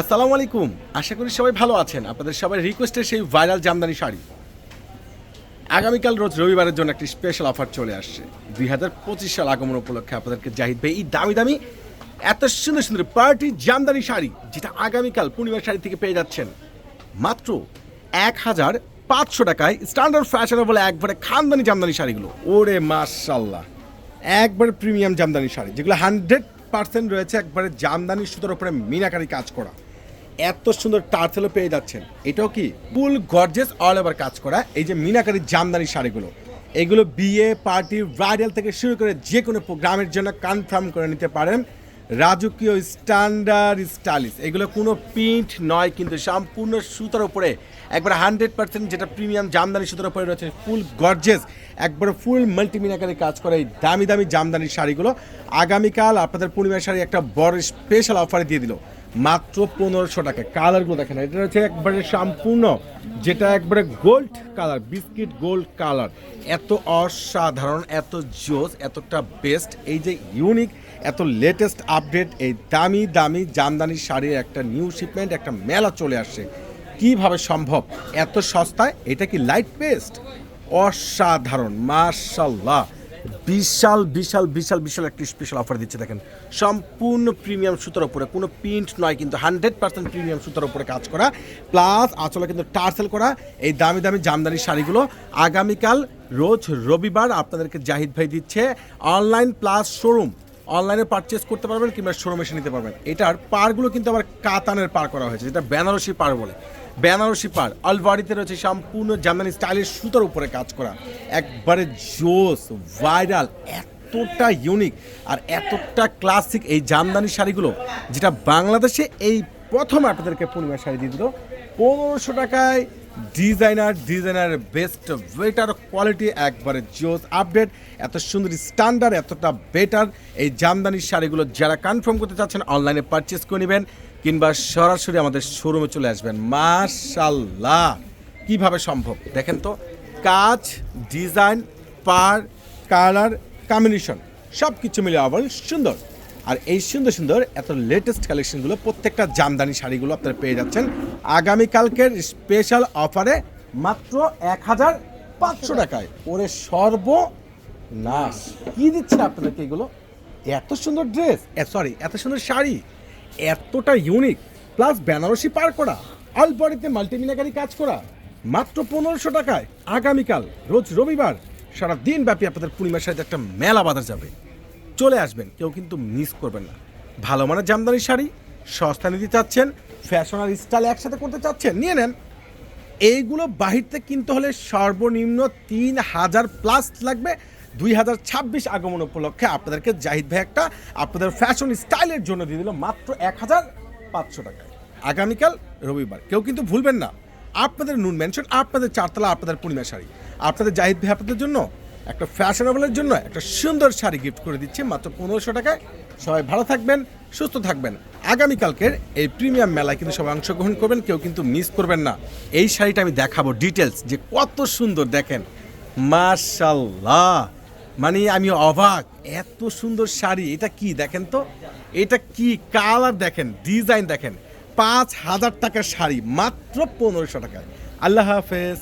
আসসালামু আলাইকুম। আশা করি সবাই ভালো আছেন। আপনাদের সবাই রিকোয়েস্টের সেই ভাইরাল জামদানি শাড়ি। আগামীকাল রোজ রবিবারের জন্য একটি স্পেশাল অফার চলে আসছে। দুই হাজার পঁচিশ সাল আগমন উপলক্ষে আপনাদেরকে জাহিদ ভাই, এই দামি দামি, এত সুন্দর সুন্দর পার্টি জামদানি শাড়ি, যেটা আগামীকাল পূর্ণিমার শাড়ি থেকে পেয়ে যাচ্ছেন। মাত্র এক হাজার পাঁচশো টাকায় স্ট্যান্ডার্ড ফ্যাশনেবল একবারে খানদানি জামদানি শাড়িগুলো। ওরে মাশাল্লাহ একবার প্রিমিয়াম জামদানি শাড়ি, যেগুলো হান্ড্রেড পার্সেন্ট রয়েছে একবারে জামদানি সুতোর উপরে মিনাকারি কাজ করা। এত সুন্দর টার্সেলও পেয়ে যাচ্ছেন। এটাও কি ফুল গর্জেস অল ওভার কাজ করা, এই যে মিনাকারি জামদানি শাড়িগুলো। এগুলো বিয়ে, পার্টি ব্রাইডাল থেকে শুরু করে যে কোনো প্রোগ্রামের জন্য কনফার্ম করে নিতে পারেন। রাজকীয় স্ট্যান্ডার্ড স্টাইলিশ এগুলো কোনো প্রিন্ট নয়, কিন্তু সম্পূর্ণ সুতার উপরে একবার হান্ড্রেড পার্সেন্ট যেটা প্রিমিয়াম জামদানি সুতার উপরে রয়েছে ফুল গর্জেস একবার ফুল মাল্টিমিনাকারে কাজ করে এই দামি দামি জামদানি শাড়িগুলো। আগামীকাল আপনাদের পূর্ণিমার শাড়ি একটা বড় স্পেশাল অফারে দিয়ে দিল। মাত্র পনেরোশো টাকা। কালারগুলো দেখেন, এটা হচ্ছে একবারে সম্পূর্ণ, যেটা একবারে gold colour biscuit gold colour এত অসাধারণ, এত জোস, এতটা বেস্ট এই যে ইউনিক এত লেটেস্ট আপডেট এই দামি দামি জামদানি শাড়ির একটা নিউ শিপমেন্ট একটা মেলা চলে আসছে। কীভাবে সম্ভব? এত সস্তায়? এটা কি লাইট পেস্ট অসাধারণ মার্শাল্লাহ বিশাল বিশাল বিশাল বিশাল একটি স্পেশাল অফার দিচ্ছে, দেখেন। সম্পূর্ণ প্রিমিয়াম সুতোর উপরে, কোনো প্রিন্ট নয়, কিন্তু হান্ড্রেড পার্সেন্ট প্রিমিয়াম সুতোর উপরে কাজ করা। প্লাস আচলে কিন্তু টার্সেল করা, এই দামি দামি জামদানি শাড়িগুলো। আগামীকাল, রোজ রবিবার আপনাদেরকে জাহিদ ভাই দিচ্ছে অনলাইন প্লাস শোরুম অনলাইনে পারচেস করতে পারবেন কিংবা শোরুমে এসে নিতে পারবেন। এটার পারগুলো কিন্তু আবার কাতানের পার করা হয়েছে, যেটা বেনারসি পার বলে। বেনারসি পার আলবাড়িতে রয়েছে সম্পূর্ণ জামদানি স্টাইলের সুতার উপরে কাজ করা। একবারে জোস ভাইরাল এতটা ইউনিক আর এতটা ক্লাসিক এই জামদানি শাড়িগুলো, যেটা বাংলাদেশে এই প্রথম আপনাদেরকে পূর্ণিমা শাড়ি দিয়ে দিল। পনেরোশো টাকায় designer designer best better quality একবারে জোস আপডেট এত সুন্দর স্ট্যান্ডার্ড এতটা বেটার এই জামদানির শাড়িগুলো যারা কনফার্ম করতে চাচ্ছেন অনলাইনে পারচেস করে নেবেন, কিংবা সরাসরি আমাদের শোরুমে চলে আসবেন। মাশাল্লাহ কীভাবে সম্ভব? দেখেন তো, কাজ ডিজাইন পার কালার কম্বিনেশন সব কিছু মিলে আবার সুন্দর। আর এই সুন্দর সুন্দর এত লেটেস্ট কালেকশনগুলো প্রত্যেকটা জামদানি শাড়িগুলো আপনারা পেয়ে যাচ্ছেন। আগামীকালকের স্পেশাল অফারে মাত্র এক হাজার পাঁচশো টাকায়। ওরে সর্ব নাশ কি দিচ্ছে আপনাদেরকে এগুলো? এত সুন্দর ড্রেস সরি এত সুন্দর শাড়ি। এতটা ইউনিক প্লাস বেনারসি পার করা আলবড়িতে মাল্টিমিনাকারি কাজ করা। মাত্র পনেরোশো টাকায় আগামীকাল, রোজ রবিবার সারা দিন ব্যাপী আপনাদের পূর্ণিমার সাথে একটা মেলা বাজার যাবে। চলে আসবেন, কেউ কিন্তু মিস করবেন না। ভালো মানের জামদানি শাড়ি, সস্তা নিতে চাচ্ছেন ফ্যাশন আর স্টাইল একসাথে করতে চাচ্ছেন, নিয়ে নেন। এইগুলো বাহির থেকে কিনতে হলে সর্বনিম্ন তিন হাজার প্লাস লাগবে। দুই হাজার ছাব্বিশ আগমন উপলক্ষে আপনাদেরকে জাহিদ ভাই একটা আপনাদের ফ্যাশন স্টাইলের জন্য দিয়ে দিল মাত্র এক হাজার পাঁচশো টাকায়। আগামীকাল রবিবার, কেউ কিন্তু ভুলবেন না। আপনাদের নুন মেনশন আপনাদের চারতলা, আপনাদের পূর্ণিমা শাড়ি। আপনাদের জাহিদ ভাই আপনাদের জন্য একটা ফ্যাশনেবলের জন্য একটা সুন্দর শাড়ি গিফট করে দিচ্ছি, মাত্র পনেরোশো টাকায়। সবাই ভালো থাকবেন, সুস্থ থাকবেন। আগামীকালকের এই প্রিমিয়াম মেলায় কিন্তু সবাই অংশগ্রহণ করবেন, কেউ কিন্তু মিস করবেন না। এই শাড়িটা আমি দেখাবো ডিটেলস যে কত সুন্দর, দেখেন। মাশাল্লাহ মানে আমি অবাক, এত সুন্দর শাড়ি, এটা কি দেখেন তো? এটা কি কালার দেখেন ডিজাইন দেখেন। পাঁচ হাজার টাকার শাড়ি, মাত্র পনেরোশো টাকায়। আল্লাহ হাফেজ।